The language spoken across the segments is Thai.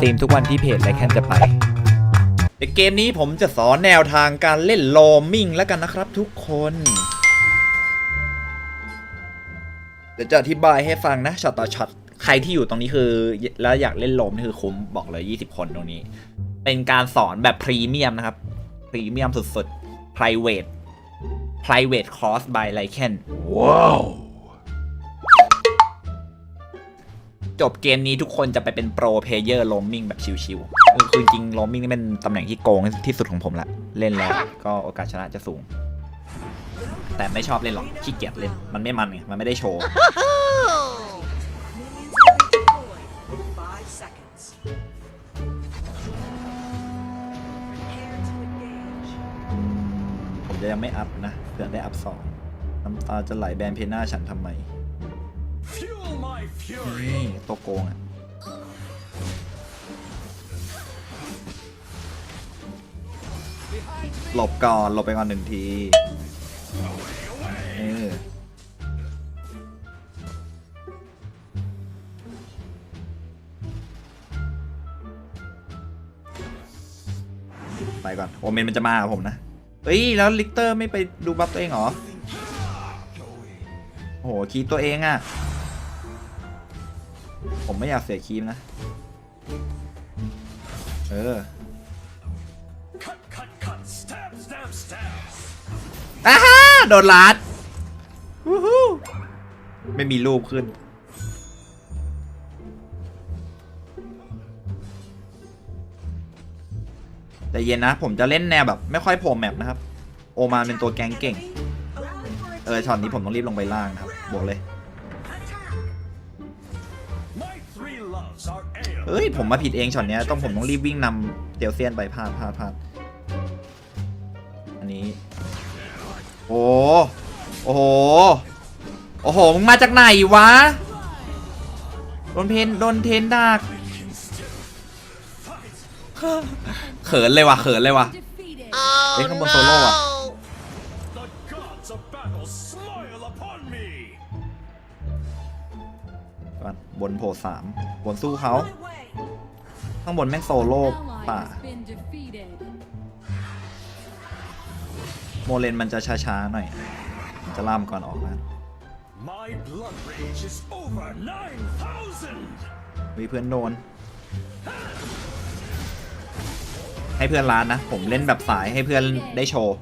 ตรีมทุกวันที่เพจและแค่จะไปในเกมนี้ผมจะสอนแนวทางการเล่นโลมิงแล้วกันนะครับทุกคนเดี๋ยวจะอธิบายให้ฟังนะช็อตต่อช็อตใครที่อยู่ตรงนี้คือ แล้วอยากเล่นโลมนี่คือคุ้มบอกเลย 20 คนตรงนี้ เป็นการสอนแบบพรีเมียมนะครับพรีเมียมสุดๆ private private course by Lycan ว้าว จบเกมนี้ทุกคนจะไปเป็นโปรเพเยอร์โลมิงแบบชิวๆคือจริงโลมิงนี่เป็นตำแหน่งที่โกงที่สุดของผมละ เล่นแล้วก็โอกาสชนะจะสูง แต่ไม่ชอบเล่นหรอกขี้เกียจเล่น มันไม่มันไงมันไม่ได้โชว์ผมจะยังไม่อัพนะเพื่อได้อัพสองน้ำตาจะไหลแบนเพน่าฉันทำไม นี่ตัวโกงอะหลบก่อนหลบไปก่อนหนึ่งทีเออไปก่อนโอเมนมันจะมากับผมนะเฮ้ยแล้วลิกเตอร์ไม่ไปดูบัฟตัวเองเหรอโอ้โหคีตัวเองอะ่ะ ผมไม่อยากเสียคีมนะ เออ Cut, cut, cut! Stab, stab, stab! อ้าฮาโดนลัดวู้ฮู้ไม่มีรูปขึ้น แต่เย็นนะ ผมจะเล่นแนวแบบ ไม่ค่อยโผล่แมปนะครับ โอมานเป็นตัวแกงเก่ง เออช็อตนี้ผมต้องรีบลงไปล่างนะครับ บอกเลย เอ้ย ผมมาผิดเองช็อตเนี้ยต้องผมต้องรีบวิ่งนำเตียวเซียนไปพลาดพลาดพลาดอันนี้ โอ้โอ้โหโอ้โหมึงมาจากไหนวะโดนเพนโดนเทนดักเขินเลยว่ะเขินเลยว่ะเล่นข้างบนโซโล่อะ The gods of battle smile upon me! ก่อนบนโผล่สามบนสู้เขา My way. ข้างบนแม่งโซโล่ป่า โมเลนมันจะช้าๆหน่อยมันจะล่ามก่อนออกนะ My blood rage is over 9,000! มีเพื่อนโดน ให้เพื่อนร้านนะ ผมเล่นแบบสายให้เพื่อนได้โชว์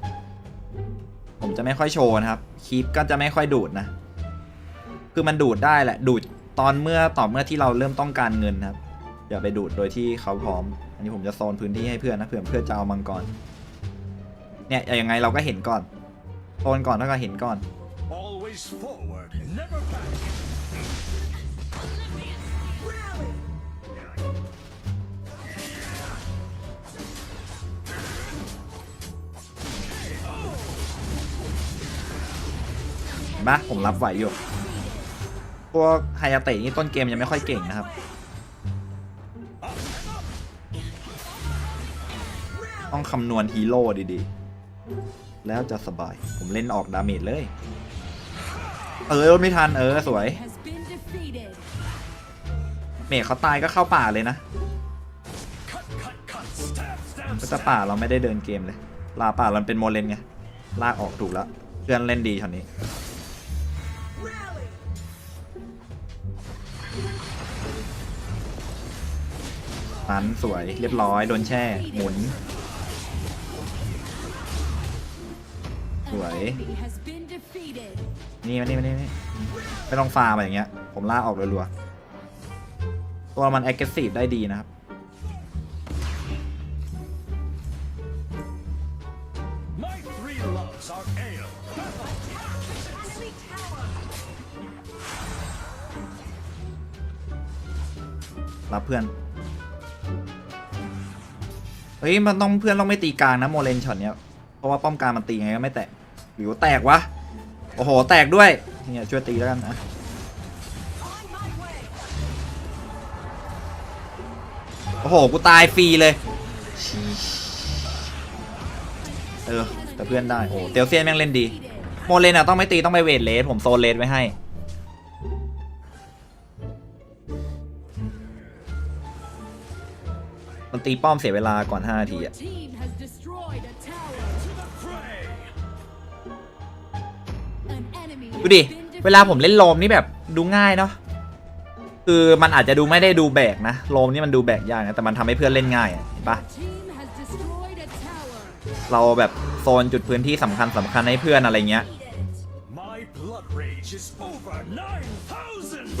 ผมจะไม่ค่อยโชว์นะครับคีปก็จะไม่ค่อยดูดนะ คือมันดูดได้แหละ ดูดตอนเมื่อต่อเมื่อที่เราเริ่มต้องการเงินนะครับ อย่าไปดูดโดยที่เขาพร้อม อันนี้ผมจะโซนพื้นที่ให้เพื่อนนะเผื่อเพื่อนจะเอามังกรเนี่ยยังไงเราก็เห็นก่อนโซนก่อนถ้าก็เห็นก่อน Always forward, never back! เห็นปะผมรับไหวอยู่พวกไฮยาเตะนี่ต้นเกมยังไม่ค่อยเก่งนะครับ ต้องคำนวณฮีโร่ดีๆ แล้วจะสบาย ผมเล่นออกดาเมจเลย เออไม่ทันเออสวย เมจเขาตายก็เข้าป่าเลยนะก็จะป่าเราไม่ได้เดินเกมเลย ลาป่าเราเป็นโมเลนไง ลากออกถูกแล้ว เพื่อนเล่นดีช็อตนี้ นั้นสวยเรียบร้อย โดนแช่ หมุน วยนี่มานี่มานี่มานี่ไม่ต้องฟาร์มอะไรอย่างเงี้ย ผมล่ากออกรัวๆตัวมัน aggressive ได้ดีนะครับ My three loves are ale. รับเพื่อน เฮ้ย มันต้องเพื่อนต้องไม่ตีกลางนะโมเลนช็อตเนี้ย เพราะว่าป้อมกลางมันตีไงก็ไม่แตก หรือว่าแตกวะ โอ้โห แตกด้วย เนี่ยช่วยตีแล้วกันนะ โอ้โห กูตายฟรีเลย เออ แต่เพื่อนได้ โอ้เตียวเซียนแม่งเล่นดี โมเลนอะต้องไม่ตีต้องไปเวทเลสผมโซนเลสไว้ให้มันตีป้อมเสียเวลาก่อน 5 นาที Your อะ ดูดิ เวลาผมเล่นโลมนี่แบบดูง่ายเนาะ คือมันอาจจะดูไม่ได้ดูแบกนะ โลมนี่มันดูแบกยากนะ แต่มันทำให้เพื่อนเล่นง่ายอะเห็นปะเราแบบโซนจุดพื้นที่สำคัญสำคัญให้เพื่อนอะไรเงี้ย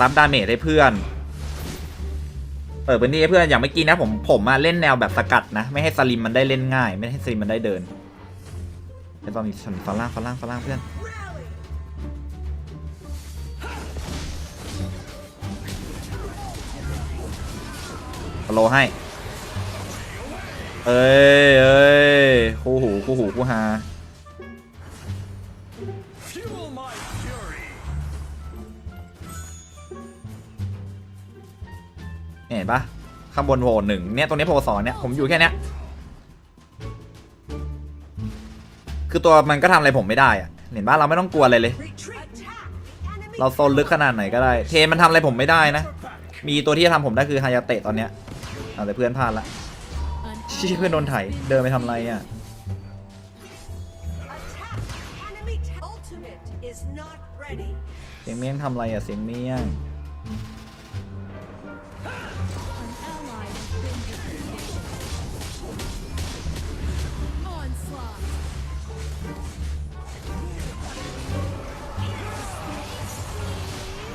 รับดาเมจให้เพื่อน เปิดพื้นที่ให้เพื่อน อย่างเมื่อกี้นะผมผมมาเล่นแนวแบบสกัดนะ ไม่ให้สลิมมันได้เล่นง่าย ไม่ให้สลิมมันได้เดินไอ้ตอนนี้ฉันฟาล่างฟาล่างฟาล่างเพื่อน โลให้ เอ้ยเอ้ยคู่หูคู่หูคู่ฮาเห็นปะข้างบนโผล่หนึ่งเนี่ยตรงนี้โผล่สองเนี่ยผมอยู่แค่เนี้ยคือตัวมันก็ทำอะไรผมไม่ได้อะเห็นปะเราไม่ต้องกลัวอะไรเลย เราโซนลึกขนาดไหนก็ได้ เทนมันทำอะไรผมไม่ได้นะ มีตัวที่จะทำผมได้คือฮายาเตะตอนเนี้ย เอาแต่เพื่อนพลาดละชิชิเพื่อนโดนไถเดินไปทำไรอะเสียงเมี่ยงทำไรอะเสียงเมี่ยง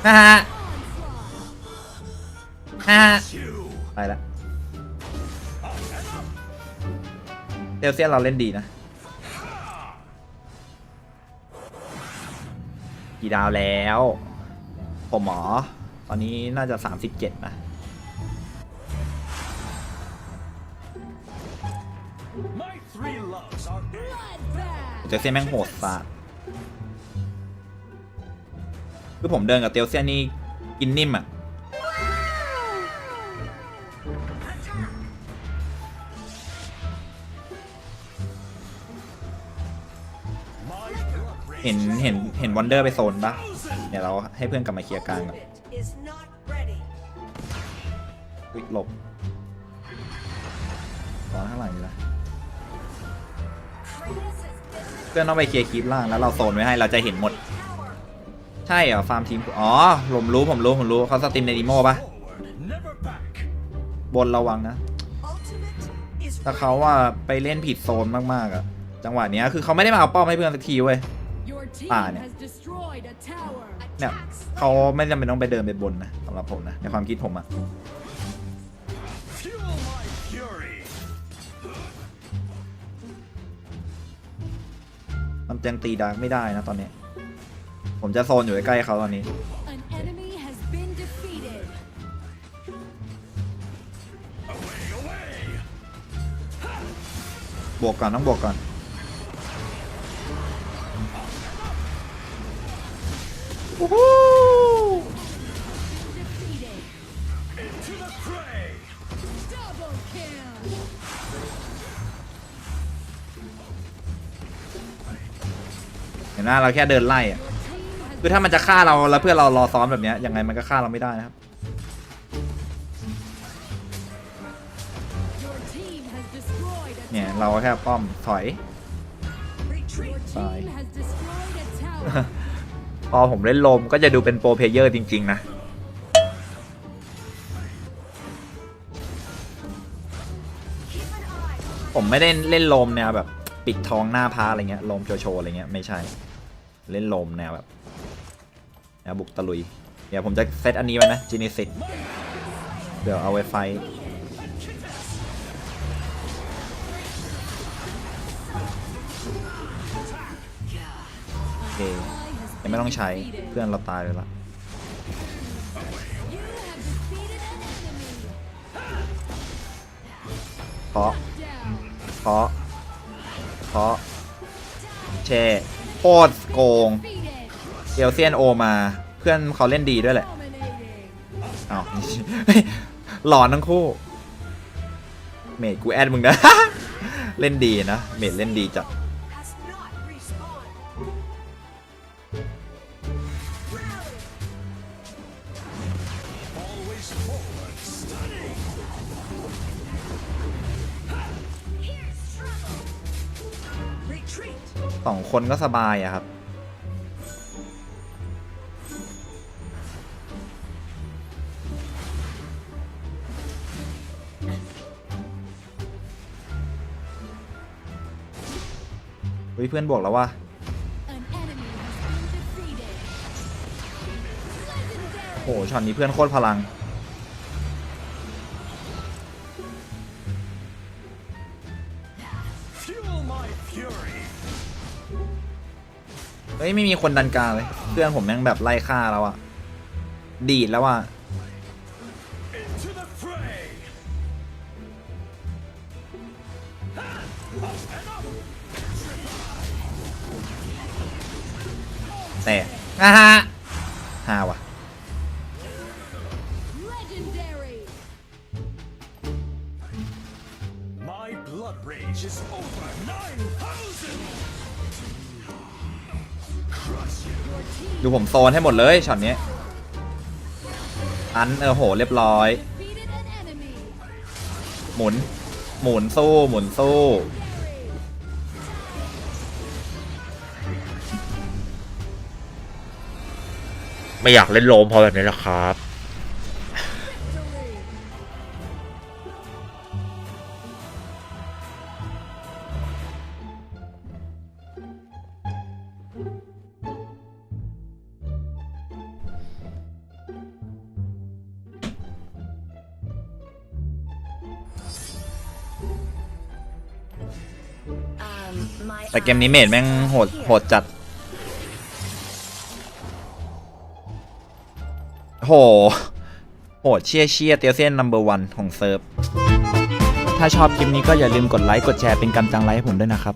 ฮ่าฮ่าฮ่าไปละ เดลเซียนเราเล่นดีนะ กี่ดาวแล้ว ผมหมอ ตอนนี้น่าจะ 37 นะเดลเซียนแม่งโหดสาดคือผมเดินกับเตลเซียนนี่กินนิ่มอะ เห็นเห็นเห็นวันเดอร์ไปโซนปะเดี๋ยวเราให้เพื่อนกลับมาเคลียร์กลางก่อนอุ๊ยหลบตอนข้างหลังอยู่นะเพื่อนต้องไปเคลียร์คลิปล่างแล้วเราโซนไว้ให้เราจะเห็นหมด ใช่เหรอฟาร์มทีมอ๋อผมรู้ผมรู้ผมรู้เขาสตรีมในดีโมปะบนระวังนะแต่เขาว่าไปเล่นผิดโซนมากๆอะจังหวะเนี้ยคือเขาไม่ได้มาเอาป้อมให้เพื่อนสักทีเว้ย Your team Ah, เนี่ยเนี่ยเขาไม่จำเป็นต้องไปเดินไปบนนะสำหรับผมนะในความคิดผมอะมันยังตีดาร์กไม่ได้นะตอนนี้ ผมจะโซนอยู่ใกล้เขาตอนนี้บวกก่อนต้องบวกก่อน เห็นไหมเราแค่เดินไล่อะ Your team has คือถ้ามันจะฆ่าเราแล้วเพื่อนเรารอซ้อมแบบเนี้ยยังไงมันก็ฆ่าเราไม่ได้นะครับ your team has destroyed a เนี่ย tower. เราก็แค่ป้อมถอย retreat. Your Bye. team has destroyed a tower. พอผมเล่นลมก็จะดูเป็นโปรเพเยอร์จริง ๆ นะ ผมไม่ได้เล่นลมแนวแบบ ปิดทองหน้าพาอะไรเงี้ยลมโชว์ๆอะไรเงี้ยไม่ใช่ เล่นลมแนวแบบแนวบุกตะลุย เดี๋ยวผมจะเซตอันนี้ไว้นะจีนิสิตเดี๋ยวเอาไว้ไฟโอเค ยังไม่ต้องใช้เพื่อนเราตายเลยละเพาะเพาะเพาะเช่โคตรโกงเอลเซียนโอมา เพื่อนเขาเล่นดีด้วยแหละอ้าวหลอนทั้งคู่ เมดกูแอดมึงนะ เล่นดีนะ เมดเล่นดีจัด สองคนก็สบายอะครับเฮ้ยเพื่อนบวกแล้วว่า An enemy has been defeated. Legendary. โหช็อตนี้เพื่อนโคตรพลัง Fuel my fury. เฮ้ยไม่มีคนดันกลางเลย เพื่อนผมแม่งแบบไล่ฆ่าแล้วอะดีดแล้วอะ Into the fray. แต่อ่าฮะฮาว่ะ Legendary. My blood rage is over 9,000. ดูผมโซนให้หมดเลยช็อตนี้อันเออโหเรียบร้อย หมุน หมุนสู้หมุนสู้ไม่อยากเล่นโลมพอแบบนี้หรอกครับ แต่เกมนี้เมดแม่งโหดโหดจัด โห โหดเชี่ยเชี่ยเตียวเซียนนัมเบอร์วันของเซิร์ฟ ถ้าชอบคลิปนี้ก็อย่าลืมกดไลค์ กดแชร์เป็นกำลังใจให้ผมด้วยนะครับ